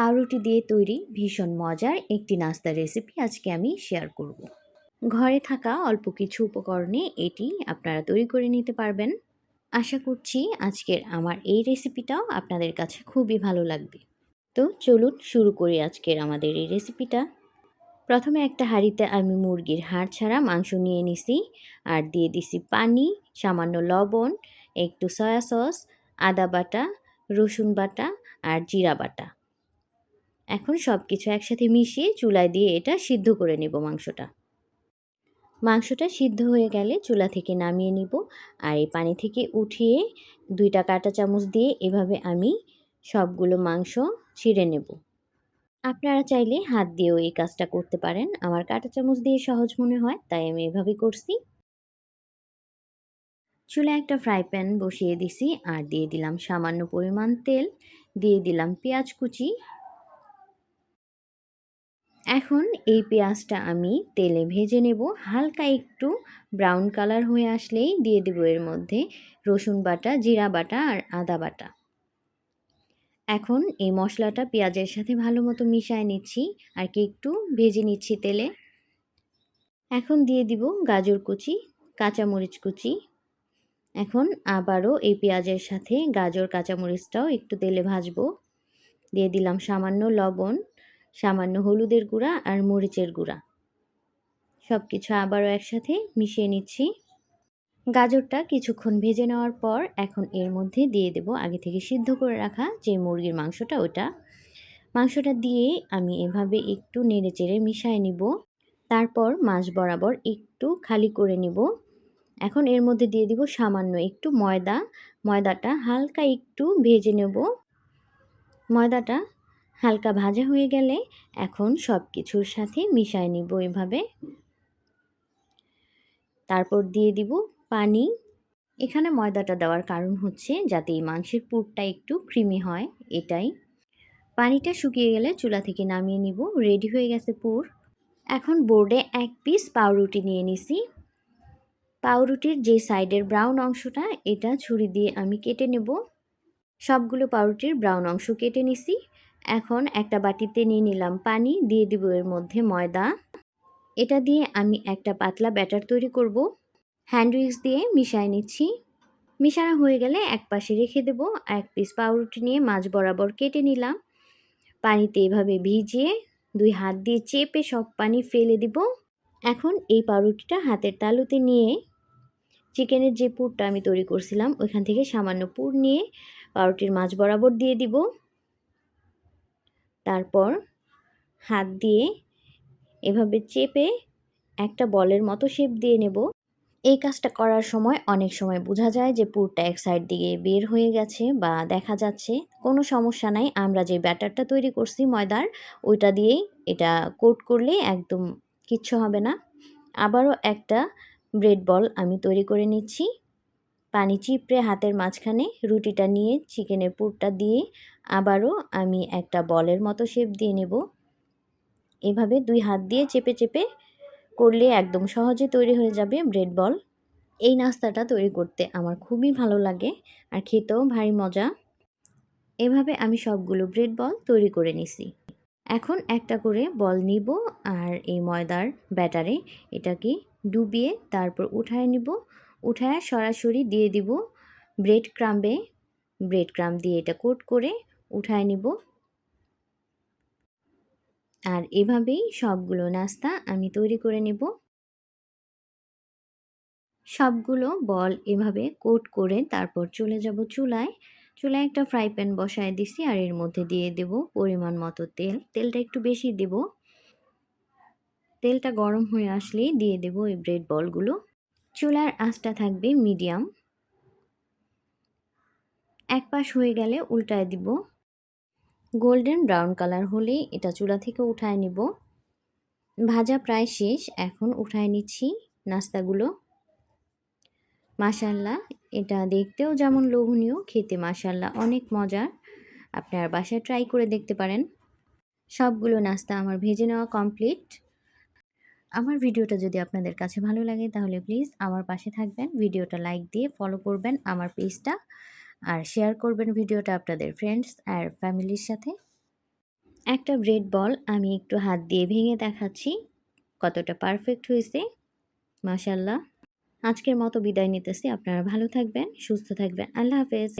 পাউরুটি দিয়ে তৈরি ভীষণ মজার একটি নাস্তার রেসিপি আজকে আমি শেয়ার করব। ঘরে থাকা অল্প কিছু উপকরণে এটি আপনারা তৈরি করে নিতে পারবেন। আশা করছি আজকের আমার এই রেসিপিটাও আপনাদের কাছে খুবই ভালো লাগবে। তো চলুন শুরু করি আজকের আমাদের এই রেসিপিটা প্রথমে একটা হাঁড়িতে আমি মুরগির হাড় ছাড়া মাংস নিয়ে নিছি আর দিয়ে দিছি পানি, সামান্য লবণ, একটু সয়া সস আদা বাটা, রসুন বাটা আর জিরা বাটা। এখন সব কিছু একসাথে মিশিয়ে চুলায় দিয়ে এটা সিদ্ধ করে নেব মাংসটা। মাংসটা সিদ্ধ হয়ে গেলে চুলা থেকে নামিয়ে নিব আর এই পানি থেকে উঠিয়ে দুইটা কাঁটা চামচ দিয়ে এভাবে আমি সবগুলো মাংস ছিঁড়ে নেব। আপনারা চাইলে হাত দিয়েও এই কাজটা করতে পারেন। আমার কাঁটা চামচ দিয়ে সহজ মনে হয়, তাই আমি এভাবে করছি। চুলে একটা ফ্রাই প্যান বসিয়ে দিছি আর দিয়ে দিলাম সামান্য পরিমাণ তেল, দিয়ে দিলাম পেঁয়াজ কুচি এখন এই পেঁয়াজটা আমি তেলে ভেজে নেব। হালকা একটু ব্রাউন কালার হয়ে আসলেই দিয়ে দেবো এর মধ্যে রসুন বাটা, জিরা বাটা আর আদা বাটা। এখন এই মশলাটা পেঁয়াজের সাথে ভালো মতো মিশায় নিচ্ছি আর কি একটু ভেজে নিচ্ছি তেলে। এখন দিয়ে দিব গাজর কুচি, কাঁচামরিচ কুচি। এখন আবারও এই পেঁয়াজের সাথে গাজর, কাঁচামরিচটাও একটু তেলে ভাজবো। দিয়ে দিলাম সামান্য লবণ। সামান্য হলুদের গুঁড়া আর মরিচের গুঁড়া। সব কিছু আবারও একসাথে মিশিয়ে নিচ্ছি। গাজরটা কিছুক্ষণ ভেজে নেওয়ার পর এখন এর মধ্যে দিয়ে দেব আগে থেকে সিদ্ধ করে রাখা যে মুরগির মাংসটা ওটা। মাংসটা দিয়ে আমি এভাবে একটু নেড়ে চেড়ে মিশায় নিব। তারপর মাছ বরাবর একটু খালি করে নিব। এখন এর মধ্যে দিয়ে দিব সামান্য একটু ময়দা। ময়দাটা হালকা একটু ভেজে নেব। ময়দাটা হালকা ভাজা হয়ে গেলে এখন সব কিছুর সাথে মিশায় নিব এভাবে। তারপর দিয়ে দিব পানি। এখানে ময়দাটা দেওয়ার কারণ হচ্ছে যাতে এই মাংসের পুরটা একটু ক্রিমি হয়, এটাই। পানিটা শুকিয়ে গেলে চুলা থেকে নামিয়ে নিব, রেডি হয়ে গেছে পুর। এখন বোর্ডে এক পিস পাউরুটি নিয়ে নিছি। পাউরুটির যে সাইডের ব্রাউন অংশটা, এটা ছুরি দিয়ে আমি কেটে নেব। সবগুলো পাউরুটির ব্রাউন অংশ কেটে নিছি। এখন একটা বাটিতে নিয়ে নিলাম পানি, দিয়ে দিব এর মধ্যে ময়দা। এটা দিয়ে আমি একটা পাতলা ব্যাটার তৈরি করব। হ্যান্ড উইক্স দিয়ে মিশাই নিচ্ছি। মিশানো হয়ে গেলে এক পাশে রেখে দেব। এক পিস পাউরুটি নিয়ে মাছ বরাবর কেটে নিলাম। পানিতে এভাবে ভিজিয়ে দুই হাত দিয়ে চেপে সব পানি ফেলে দিব। এখন এই পাউরুটিটা হাতের তালুতে নিয়ে চিকেনের যে পুরটা আমি তৈরি করছিলাম, ওইখান থেকে সামান্য পুর নিয়ে পাউরুটির মাছ বরাবর দিয়ে দিব। তারপর হাত দিয়ে এভাবে চেপে একটা বলের মতো শেপ দিয়ে নেব। এই কাজটা করার সময় অনেক সময় বোঝা যায় যে পুরটা এক সাইড দিকে বের হয়ে গেছে বা দেখা যাচ্ছে। কোনো সমস্যা নাই, আমরা যে ব্যাটারটা তৈরি করছি ময়দার, ওইটা দিয়েই এটা কোট করলে একদম কিচ্ছু হবে না। আবারও একটা ব্রেড বল আমি তৈরি করে নিচ্ছি। পানি চিপড়ে হাতের মাঝখানে রুটিটা নিয়ে চিকেনের পুরটা দিয়ে আবারও আমি একটা বলের মতো শেপ দিয়ে নেব। এভাবে দুই হাত দিয়ে চেপে চেপে করলে একদম সহজে তৈরি হয়ে যাবে ব্রেড বল এই নাস্তাটা তৈরি করতে আমার খুবই ভালো লাগে আর খেতেও ভারী মজা। এভাবে আমি সবগুলো ব্রেড বল তৈরি করে নিছি। এখন একটা করে বল নিব আর এই ময়দার ব্যাটারে এটাকে ডুবিয়ে তারপর উঠায় নিব। উঠায় সরাসরি দিয়ে দিব ব্রেড ক্রাম্বে। ব্রেড ক্রাম দিয়ে এটা কোট করে উঠায় নিব। আর এভাবেই সবগুলো নাস্তা আমি তৈরি করে নেব। সবগুলো বল এভাবে কোট করে তারপর চলে যাব চুলায়। চুলায় একটা ফ্রাই প্যান বসায় দিছি আর এর মধ্যে দিয়ে দেব পরিমাণ মতো তেল। তেলটা একটু বেশি দেব। তেলটা গরম হয়ে আসলেই দিয়ে দেব এই ব্রেড বলগুলো। চুলার আঁচটা থাকবে মিডিয়াম। এক পাশ হয়ে গেলে উল্টায় দিব। গোল্ডেন ব্রাউন কালার হলেই এটা চুলা থেকে উঠায় নিব। ভাজা প্রায় শেষ, এখন উঠায় নিচ্ছি নাস্তাগুলো। মাসাল্লা এটা দেখতেও যেমন লোভনীয়, খেতে মাসাল্লা অনেক মজার। আপনার বাসায় ট্রাই করে দেখতে পারেন। সবগুলো নাস্তা আমার ভেজে নেওয়া কমপ্লিট। আমার ভিডিওটা যদি আপনাদের কাছে ভালো লাগে, তাহলে প্লিজ আমার পাশে থাকবেন। ভিডিওটা লাইক দিয়ে ফলো করবেন আমার পেজটা আর শেয়ার করবেন ভিডিওটা আপনাদের ফ্রেন্ডস আর ফ্যামিলির সাথে। একটা ব্রেড বল আমি একটু হাত দিয়ে ভেঙে দেখাচ্ছি, কতটা পারফেক্ট হয়েছে মাশাল্লাহ আজকের মতো বিদায় নিতেছি, আপনারা ভালো থাকবেন, সুস্থ থাকবেন, আল্লাহ হাফেজ।